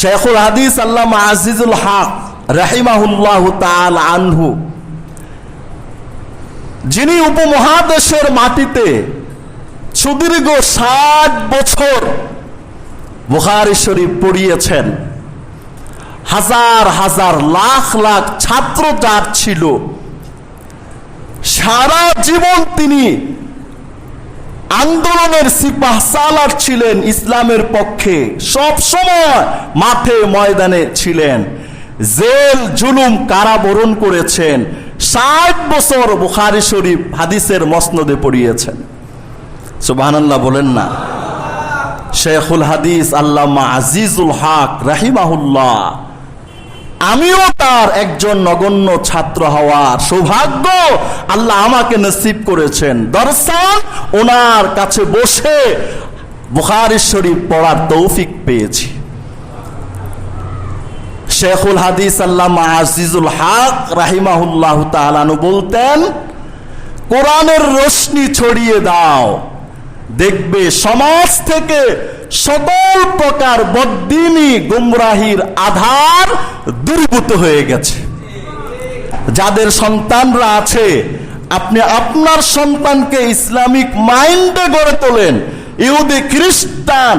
শেখুল হাদিস আল্লাহ আজিজুল হক রাহিমাহুল্লাহ তাল আনহু। যিনি উপমহাদেশের মাটিতে সুদীর্ঘ ষাট বছর বুখারি শরীফ পড়িয়েছেন। হাজার হাজার লাখ লাখ ছাত্র যার ছিল, সারা জীবন তিনি আন্দোলনের সিপাহ সালার ছিলেন ইসলামের পক্ষে। সব সময় মাঠে ময়দানে ছিলেন। জেল, জুলুম কারাবরণ করেছেন। ষাট বছর বুখারি শরীফ হাদিসের মসনদে পড়িয়েছেন। সুবহানাল্লাহ বলেন না। শেখুল হাদিস আল্লামা আজিজুল হক রাহিমাহুল্লাহ আমিও তার একজন নগণ্য ছাত্র হওয়ার সৌভাগ্য আল্লাহ আমাকে নসিব করেছেন। দর্শন ওনার কাছে বসে বুখারি শরীফ পড়ার তৌফিক পেয়েছি। শেখুল হাদিস আল্লাহ আজিজুল হক রাহিমাহুল্লাহ তালানু বলতেন, কোরআনের রশ্মি ছড়িয়ে দাও। দেখবে সমাজ থেকে সকল প্রকার বদ্দিনী গুমরাহির আধার দূরীভূত হয়ে গেছে। যাদের সন্তানরা আছে, আপনি আপনার সন্তানকে ইসলামিক মাইন্ডে গড়ে তোলেন। ইহুদি, খ্রিস্টান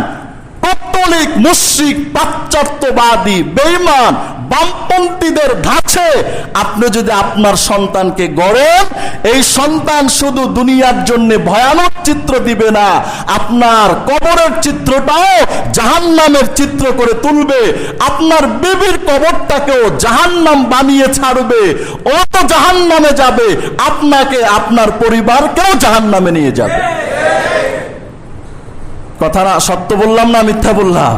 কত্তলিক মুশ্রিক, পাশ্চাত্যবাদী বেইমান বামপন্থীদের ধাঁচে আপনি যদি আপনার সন্তানকে গড়েন, এই সন্তান শুধু দুনিয়ার জন্য ভয়ানক চিত্র দিবে না, আপনার কবরের চিত্রটাও জাহান্নামের চিত্র করে তুলবে, আপনার বেবির কবরটাকেও জাহান্নাম বানিয়ে ছাড়বে, ও তো জাহান্নামে যাবে, আপনাকে আপনার পরিবারকেও জাহান্নামে নিয়ে যাবে। কথাটা সত্য বললাম না মিথ্যা বললাম?